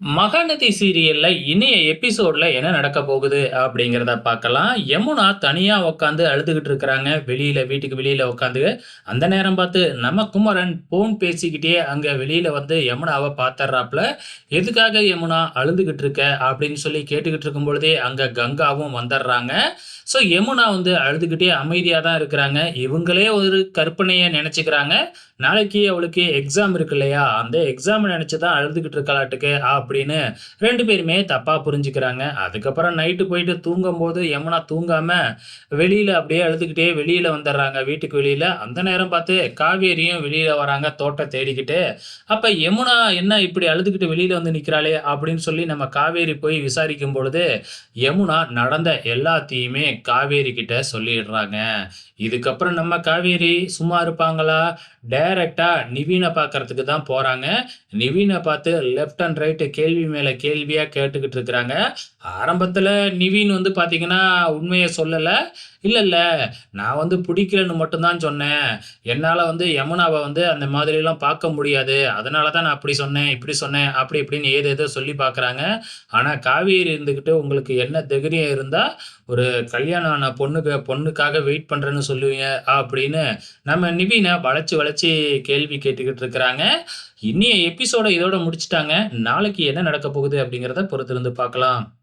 மகாநதி சீரியல்ல இனிய எபிசோட்ல என்ன நடக்க போகுது அப்படிங்கிறத பார்க்கலாம். யமுனா தனியா உட்காந்து அழுதுகிட்டு இருக்கிறாங்க. வெளியில வீட்டுக்கு வெளியில உட்காந்து. அந்த நேரம் பார்த்து நம்ம குமரன் போன் பேசிக்கிட்டே அங்க வெளியில வந்து யமுனாவை பார்த்துடுறாப்ல. "எதுக்காக யமுனா அழுதுகிட்டு இருக்க?" அப்படின்னு சொல்லி கேட்டுக்கிட்டு இருக்கும் பொழுதே அங்க கங்காவும் வந்துடுறாங்க. ஸோ யமுனா வந்து அழுதுகிட்டே அமைதியாக தான் இருக்கிறாங்க. இவங்களே ஒரு கற்பனையை நினச்சிக்கிறாங்க நாளைக்கு அவளுக்கு எக்ஸாம் இருக்கு இல்லையா? அந்த எக்ஸாம் நினச்சி தான் அழுதுகிட்டு இருக்கலாட்டுக்கு அப்படின்னு ரெண்டு பேருமே தப்பா புரிஞ்சுக்கிறாங்க. அதுக்கப்புறம் நைட்டு போயிட்டு தூங்கும்போது யமுனா தூங்காம வெளியில அப்படியே அழுதுகிட்டே வெளியில வந்துடுறாங்க வீட்டுக்கு வெளியில. அந்த நேரம் பார்த்து காவேரியும் வெளியில வராங்க தோட்டம் தேடிக்கிட்டு. அப்ப யமுனா என்ன இப்படி அழுதுகிட்டு வெளியில வந்து நிக்கிறாளே அப்படின்னு சொல்லி நம்ம காவேரி போய் விசாரிக்கும் பொழுது, யமுனா நடந்த எல்லாத்தையுமே காவேரி கிட்ட சொல்லிடுறாங்க. இதுக்கப்புறம் நம்ம காவேரி சும்மா இருப்பாங்களா? டே டைரக்டாக நிவீனை பார்க்கறதுக்கு தான் போகிறாங்க நிவீனை பார்த்து லெஃப்ட் அண்ட் ரைட்டு கேள்வி மேலே கேள்வியாக கேட்டுக்கிட்டு இருக்கிறாங்க. ஆரம்பத்தில் நிவீன் வந்து பார்த்தீங்கன்னா, உண்மையை சொல்லலை இல்லை இல்லை நான் வந்து பிடிக்கலன்னு மட்டும் தான் சொன்னேன். என்னால் வந்து யமுனாவை வந்து அந்த மாதிரிலாம் பார்க்க முடியாது. அதனால தான் நான் அப்படி சொன்னேன், இப்படி சொன்னேன்." அப்படி இப்படின்னு ஏதேதோ சொல்லி பார்க்குறாங்க. ஆனால் காவேரி இருந்துக்கிட்டு "உங்களுக்கு என்ன தைரியம் இருந்தால் ஒரு கல்யாணம் ஆன பொண்ணுக்கு பொண்ணுக்காக வெயிட் பண்ணுறேன்னு சொல்லுவீங்க?" அப்படின்னு நம்ம நிவீனை வளைச்சி வளைச்சி கேள்வி கேட்டுக்கிட்டு இருக்கிறாங்க. இன்னைய எபிசோட இதோட முடிச்சுட்டாங்க. நாளைக்கு என்ன நடக்க போகுது அப்படிங்கிறத பொறுத்திருந்து பார்க்கலாம்.